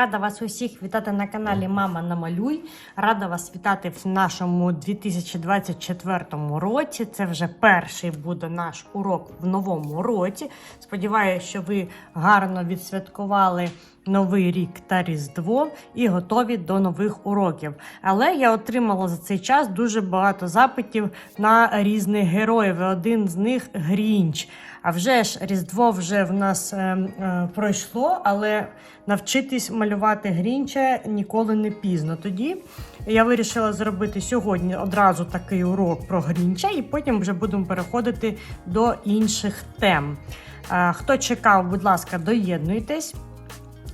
Рада вас усіх вітати на каналі Мама Намалюй. Рада вас вітати в нашому 2024 році. Це вже перший буде наш урок в новому році. Сподіваюся, що ви гарно відсвяткували Новий рік та Різдво і готові до нових уроків. Але я отримала за цей час дуже багато запитів на різних героїв. Один з них Грінч. А вже ж Різдво вже в нас е, е, пройшло, але навчитись малювати Грінча ніколи не пізно. Тоді я вирішила зробити сьогодні одразу такий урок про Грінча, і потім вже будемо переходити до інших тем. Е, хто чекав, будь ласка, доєднуйтесь.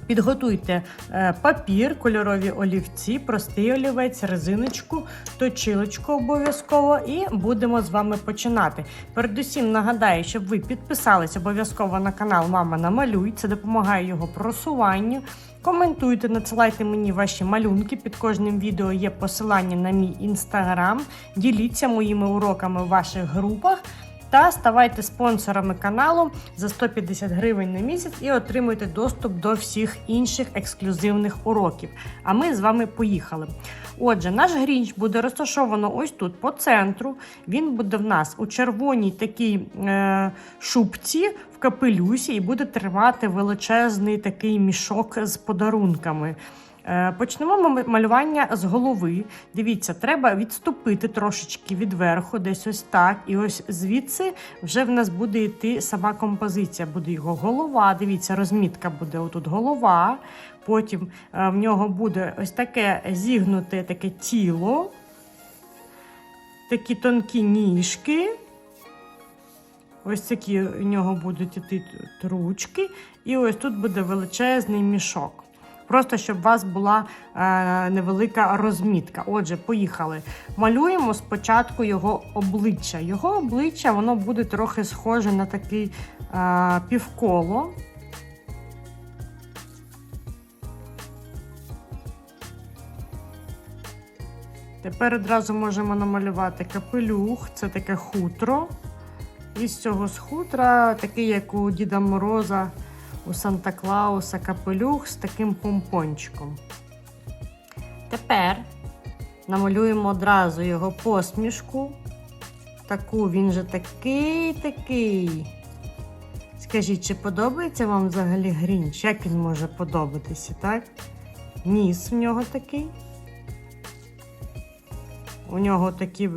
Підготуйте е, папір, кольорові олівці, простий олівець, резиночку, точилочку обов'язково і будемо з вами починати. Передусім нагадаю, щоб ви підписались обов'язково на канал Мама Намалюй. Це допомагає його просуванню. Коментуйте, надсилайте мені ваші малюнки. Під кожним відео є посилання на мій інстаграм. Діліться моїми уроками в ваших групах. Та ставайте спонсорами каналу за 150 гривень на місяць і отримуйте доступ до всіх інших ексклюзивних уроків. А ми з вами поїхали. Отже, наш грінч буде розташовано ось тут по центру. Він буде в нас у червоній такій е, шубці в капелюсі і буде тримати величезний такий мішок з подарунками. Е, Почнемо ми малювання з голови. Дивіться, треба відступити трошечки від верху, десь ось так. І ось звідси вже в нас буде йти сама композиція. Буде його голова. Дивіться, розмітка буде отут голова. Потім е, в нього буде ось таке зігнуте таке тіло, такі тонкі ніжки. Ось такі у нього будуть іти ручки, і ось тут буде величезний мішок. Просто щоб у вас була е, невелика розмітка. Отже, поїхали. Малюємо спочатку його обличчя. Його обличчя воно буде трохи схоже на такий е, півколо. Тепер одразу можемо намалювати капелюх, це таке хутро. І з цього з хутра, такий, як у Діда Мороза, у Санта Клауса капелюх з таким помпончиком. Тепер намалюємо одразу його посмішку. Таку він же такий такий. Скажіть, чи подобається вам взагалі Грінч? Як він може подобатися, так? Ніс в нього такий. У нього такі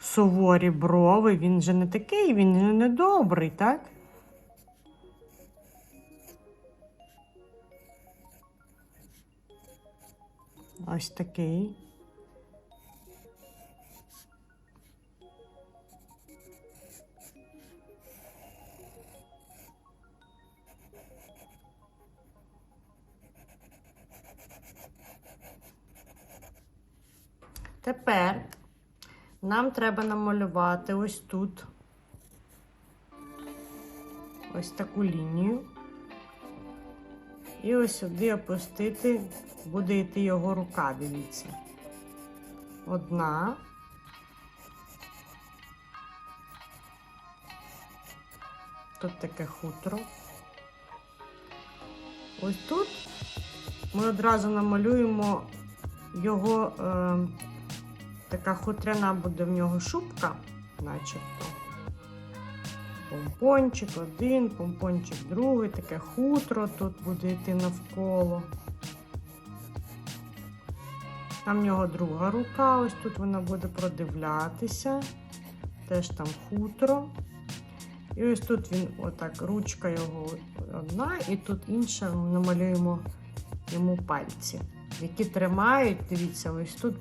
суворі брови, він же не такий, він же не добрий, так? Ось такий. Тепер нам треба намалювати ось тут ось таку лінію. І ось сюди опустити, буде йти його рука, дивіться. Одна. Тут таке хутро. Ось тут ми одразу намалюємо його, е, така хутряна буде в нього шубка, начебто. Помпончик один, помпончик другий, таке хутро тут буде йти навколо. Там в нього друга рука, ось тут вона буде продивлятися. Теж там хутро. І ось тут він, отак, ручка його одна, і тут інша намалюємо йому пальці, які тримають, дивіться, ось тут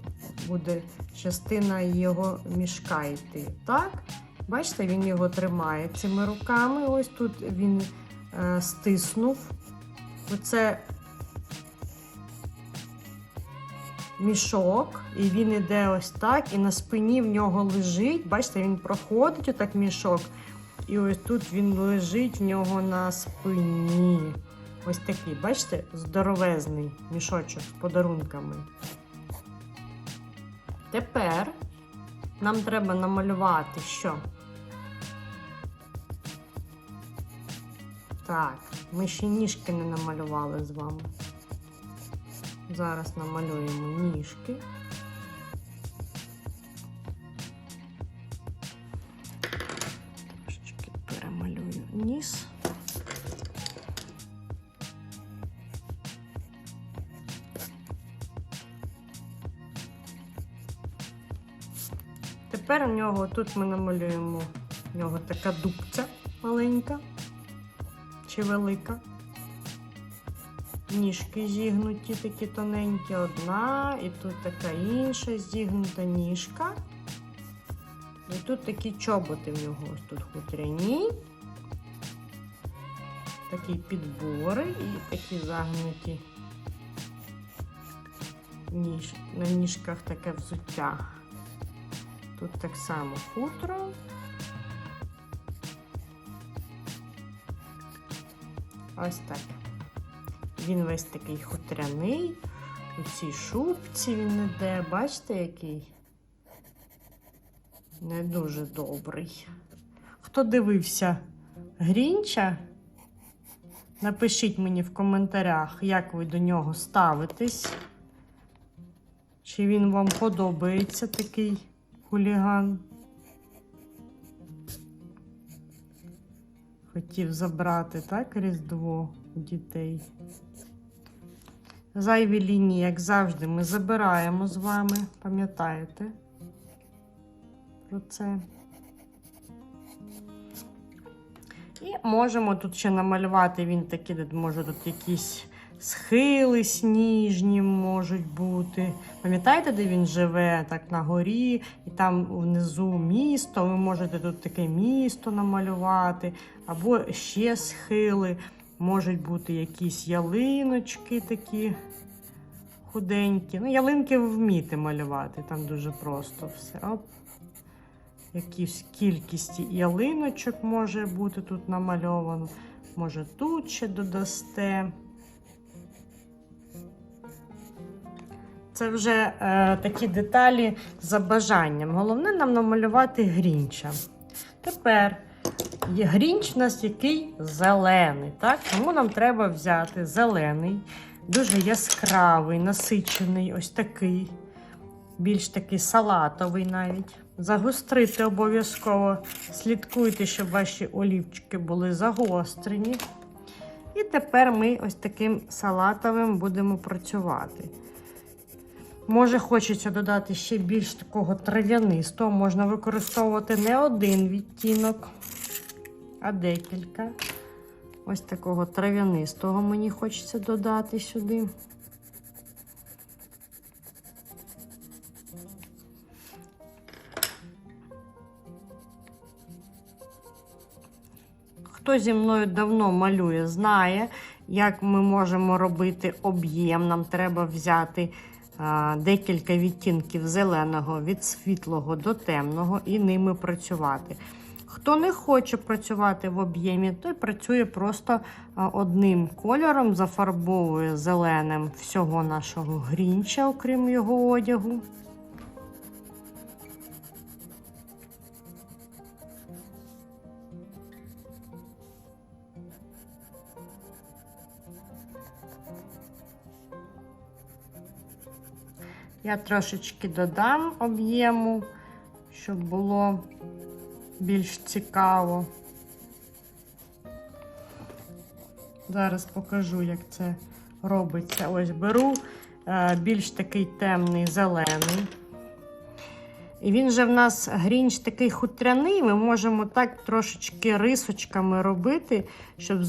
буде частина його мішка йти. Так? Бачите, він його тримає цими руками. Ось тут він е, стиснув. Оце мішок, і він іде ось так, і на спині в нього лежить. Бачите, він проходить отак мішок. І ось тут він лежить в нього на спині. Ось такий, бачите, здоровезний мішочок з подарунками. Тепер нам треба намалювати що? Так, ми ще ніжки не намалювали з вами. Зараз намалюємо ніжки. Трошечки перемалюю ніс. Тепер у нього тут ми намалюємо у нього така дубця маленька чи велика. Ніжки зігнуті, такі тоненькі, одна, і тут така інша зігнута ніжка. І тут такі чоботи в нього ось тут хутряні. Такі підбори і такі загнуті. Ніж, на ніжках таке взуття. Тут так само хутро. Ось так. Він весь такий хутряний. У цій шубці він іде. Бачите, який? Не дуже добрий. Хто дивився Грінча? Напишіть мені в коментарях, як ви до нього ставитесь. Чи він вам подобається такий хуліган? Хотів забрати, так, Різдво у дітей. Зайві лінії, як завжди, ми забираємо з вами, пам'ятаєте про це. І можемо тут ще намалювати він такі, де може тут якісь схили сніжні можуть бути. Пам'ятаєте, де він живе? Так на горі, і там внизу місто. Ви можете тут таке місто намалювати, або ще схили. Можуть бути якісь ялиночки такі худенькі. Ну, ялинки ви вмієте малювати, там дуже просто все. Оп. Якісь кількість ялиночок може бути тут намальовано. Може, тут ще додасте. Це вже е, такі деталі за бажанням. Головне нам намалювати грінча. Тепер є грінч у нас який зелений. Так? Тому нам треба взяти зелений, дуже яскравий, насичений, ось такий, більш такий салатовий навіть. Загострити обов'язково. Слідкуйте, щоб ваші олівчики були загострені. І тепер ми ось таким салатовим будемо працювати. Може, хочеться додати ще більш такого трав'янистого. Можна використовувати не один відтінок, а декілька. Ось такого трав'янистого мені хочеться додати сюди. Хто зі мною давно малює, знає, як ми можемо робити об'єм. Нам треба взяти а, декілька відтінків зеленого від світлого до темного і ними працювати. Хто не хоче працювати в об'ємі, той працює просто одним кольором, зафарбовує зеленим всього нашого грінча, окрім його одягу. Я трошечки додам об'єму, щоб було більш цікаво. Зараз покажу, як це робиться. Ось беру е, більш такий темний зелений. І він же в нас грінч такий хутряний, ми можемо так трошечки рисочками робити, щоб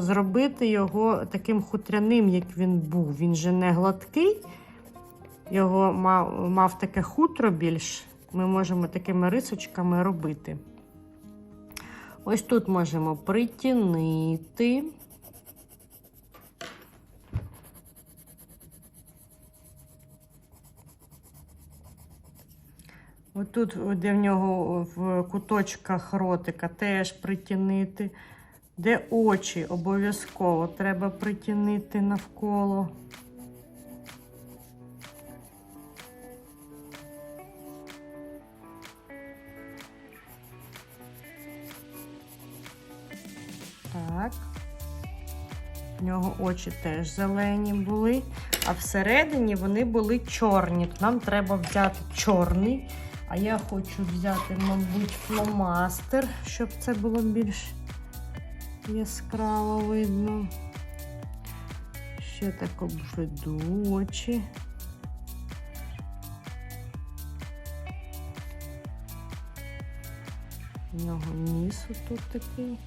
зробити його таким хутряним, як він був. Він же не гладкий, його мав, мав таке хутро більш. Ми можемо такими рисочками робити. Ось тут можемо притінити. Отут, де в нього в куточках ротика, теж притінити. Де очі обов'язково треба притінити навколо. Нього очі теж зелені були. а всередині вони були чорні. Нам треба взяти чорний. А я хочу взяти, мабуть, фломастер, щоб це було більш яскраво видно. Ще так обведу очі. У нього ніс тут такий.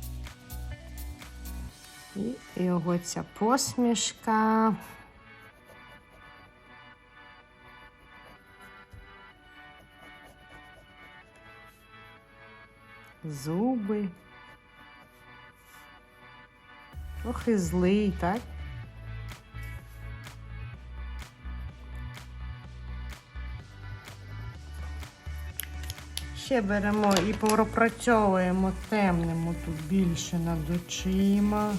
І його ця посмішка. Зуби. Ох і злий, так? Ще беремо і пропрацьовуємо темним тут більше над очима,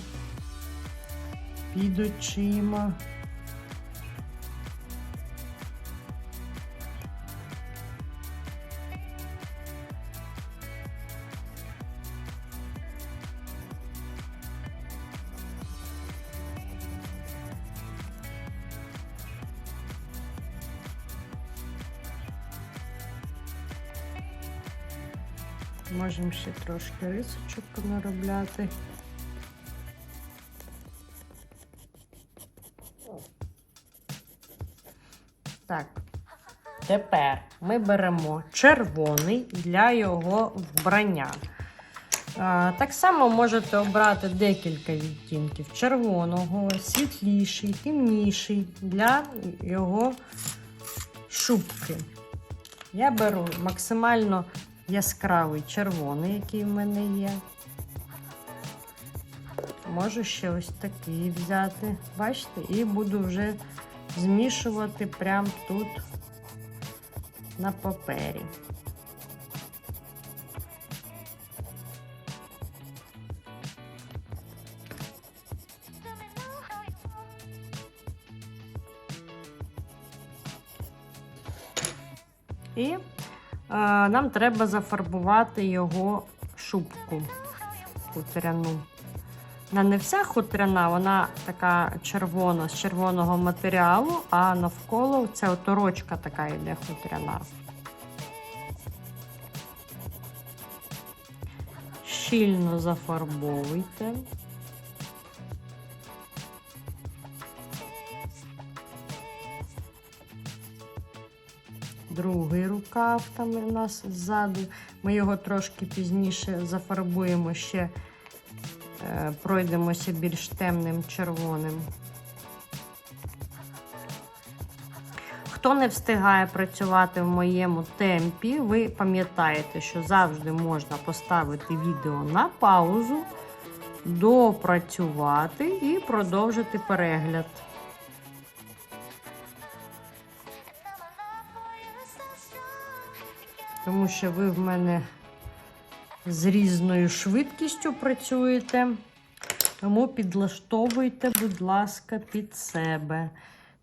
під очима. Можемо ще трошки рисочок понаробляти. Так, тепер ми беремо червоний для його вбрання. Так само можете обрати декілька відтінків червоного, світліший, темніший для його шубки. Я беру максимально яскравий червоний, який в мене є. Можу ще ось такий взяти, бачите, і буду вже змішувати прямо тут на папері. І е, нам треба зафарбувати його шубку хутряну. Вона не вся хутряна, вона така червона з червоного матеріалу, а навколо ця оторочка така йде хутряна. Щільно зафарбовуйте. Другий рукав там у нас ззаду. Ми його трошки пізніше зафарбуємо ще, пройдемося більш темним червоним. Хто не встигає працювати в моєму темпі, ви пам'ятаєте, що завжди можна поставити відео на паузу, допрацювати і продовжити перегляд. Тому що ви в мене з різною швидкістю працюєте. Тому підлаштовуйте, будь ласка, під себе.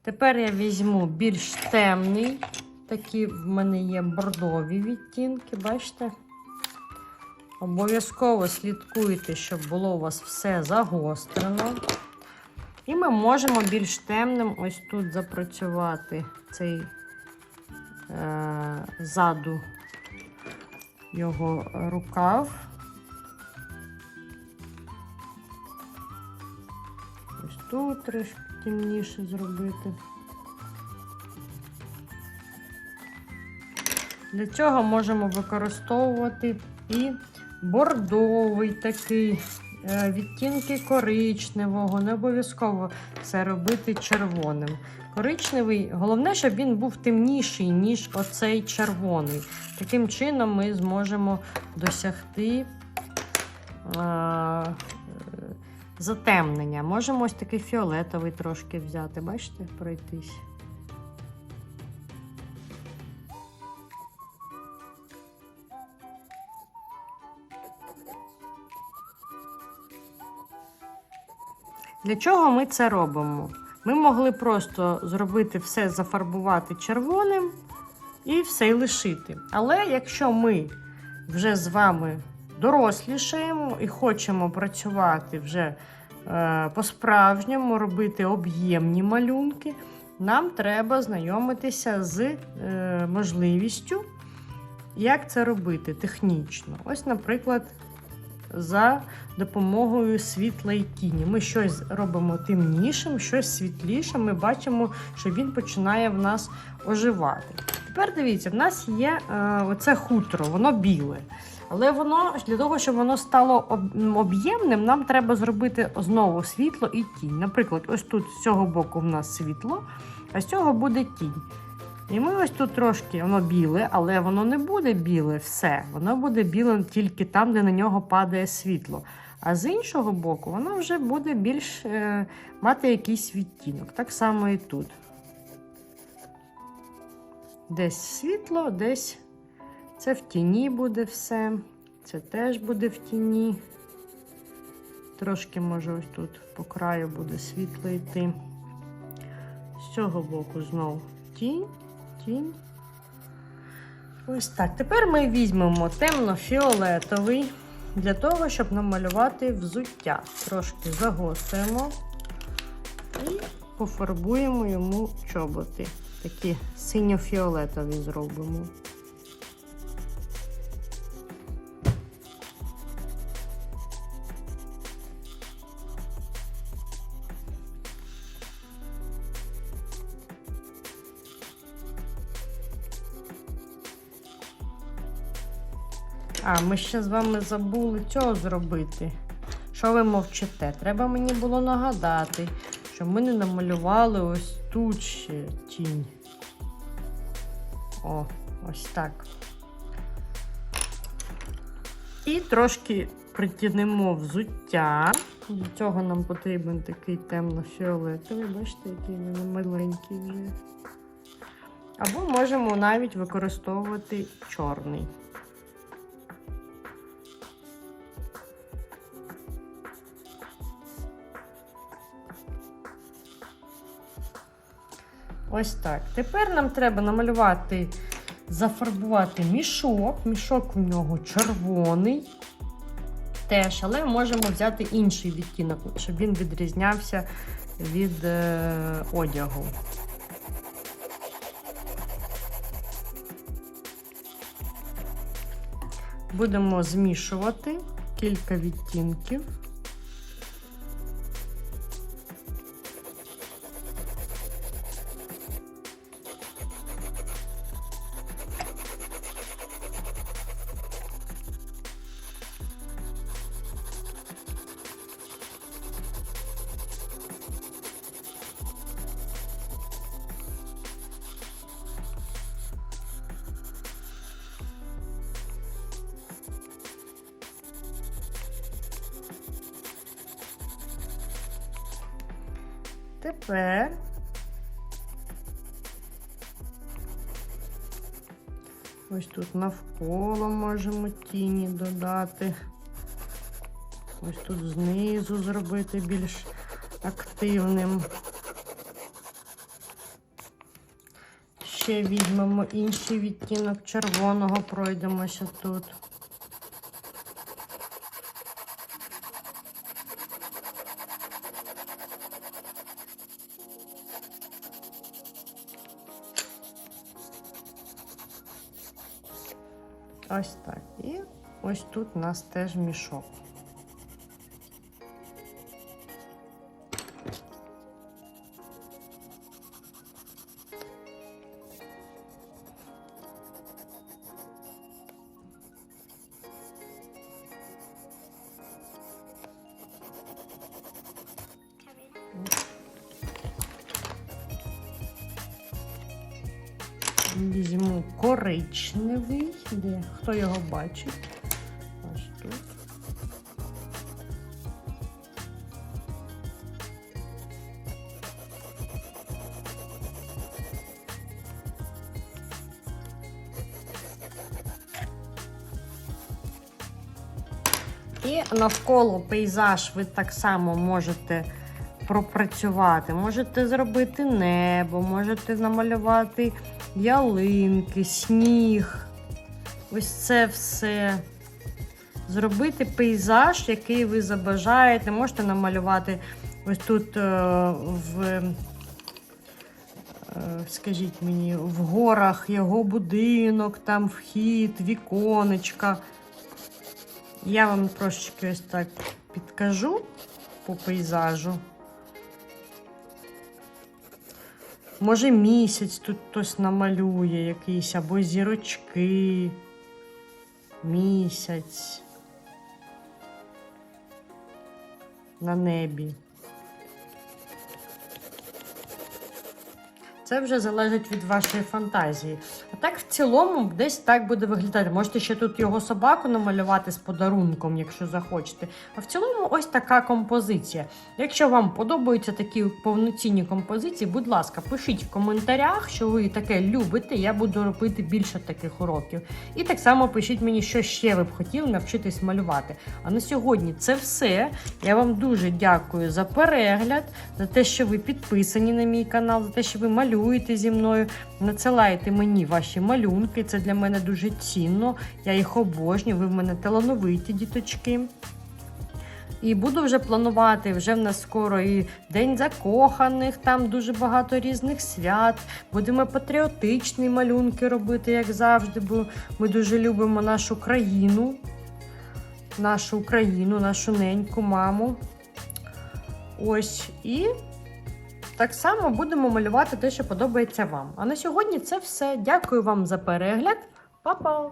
Тепер я візьму більш темний. Такі в мене є бордові відтінки, бачите? Обов'язково слідкуйте, щоб було у вас все загострено. І ми можемо більш темним ось тут запрацювати цей е, ззаду його рукав. Ось тут трішки темніше зробити. Для цього можемо використовувати і бордовий такий, відтінки коричневого, не обов'язково це робити червоним. Коричневий, головне, щоб він був темніший, ніж оцей червоний. Таким чином ми зможемо досягти е, затемнення. Можемо ось такий фіолетовий трошки взяти, бачите, пройтись. Для чого ми це робимо? Ми могли просто зробити все, зафарбувати червоним і все й лишити. Але якщо ми вже з вами дорослішаємо і хочемо працювати вже е, по-справжньому, робити об'ємні малюнки, нам треба знайомитися з е, можливістю, як це робити технічно. Ось, наприклад, за допомогою світла і тіні. Ми щось робимо темнішим, щось світлішим. Ми бачимо, що він починає в нас оживати. Тепер дивіться, в нас є е, оце хутро, воно біле. Але воно для того, щоб воно стало об'ємним, нам треба зробити знову світло і тінь. Наприклад, ось тут з цього боку в нас світло, а з цього буде тінь. І ми ось тут трошки воно біле, але воно не буде біле все. Воно буде біле тільки там, де на нього падає світло. А з іншого боку, воно вже буде більш е, мати якийсь відтінок. Так само і тут. Десь світло, десь це в тіні буде все. Це теж буде в тіні. Трошки, може, ось тут по краю буде світло йти. З цього боку знову тінь, тінь. Ось так. Тепер ми візьмемо темно-фіолетовий для того, щоб намалювати взуття. Трошки загосуємо і пофарбуємо йому чоботи. Такі синьо-фіолетові зробимо. А, ми ще з вами забули цього зробити. Що ви мовчите? Треба мені було нагадати, що ми не намалювали ось тут ще тінь. О, ось так. І трошки притягнемо взуття. Для цього нам потрібен такий темно-фіолетовий. Бачите, який він маленький вже. Або можемо навіть використовувати чорний. Ось так. Тепер нам треба намалювати, зафарбувати мішок. Мішок у нього червоний. Теж, але можемо взяти інший відтінок, щоб він відрізнявся від е, одягу. Будемо змішувати кілька відтінків. Тепер ось тут навколо можемо тіні додати. Ось тут знизу зробити більш активним. Ще візьмемо інший відтінок червоного, пройдемося тут. Тут у нас теж мішок. Візьму коричневий, де хто його бачить. Навколо пейзаж ви так само можете пропрацювати. Можете зробити небо, можете намалювати ялинки, сніг. Ось це все. Зробити пейзаж, який ви забажаєте. Можете намалювати ось тут е, в скажіть мені, в горах його будинок, там вхід, віконечка. Я вам трошечки ось так підкажу по пейзажу. Може, місяць тут хтось намалює якийсь, або зірочки. Місяць. На небі. Це вже залежить від вашої фантазії. А так, в цілому, десь так буде виглядати. Можете ще тут його собаку намалювати з подарунком, якщо захочете. А в цілому, ось така композиція. Якщо вам подобаються такі повноцінні композиції, будь ласка, пишіть в коментарях, що ви таке любите. Я буду робити більше таких уроків. І так само пишіть мені, що ще ви б хотіли навчитись малювати. А на сьогодні це все. Я вам дуже дякую за перегляд, за те, що ви підписані на мій канал, за те, що ви малюєте зі мною. Надсилайте мені ваші малюнки. Це для мене дуже цінно. Я їх обожнюю. Ви в мене талановиті діточки. І буду вже планувати. Вже в нас скоро і День закоханих, там дуже багато різних свят. Будемо патріотичні малюнки робити, як завжди, бо ми дуже любимо нашу країну, нашу Україну, нашу неньку маму. Ось і так само будемо малювати те, що подобається вам. А на сьогодні це все. Дякую вам за перегляд. Па-па!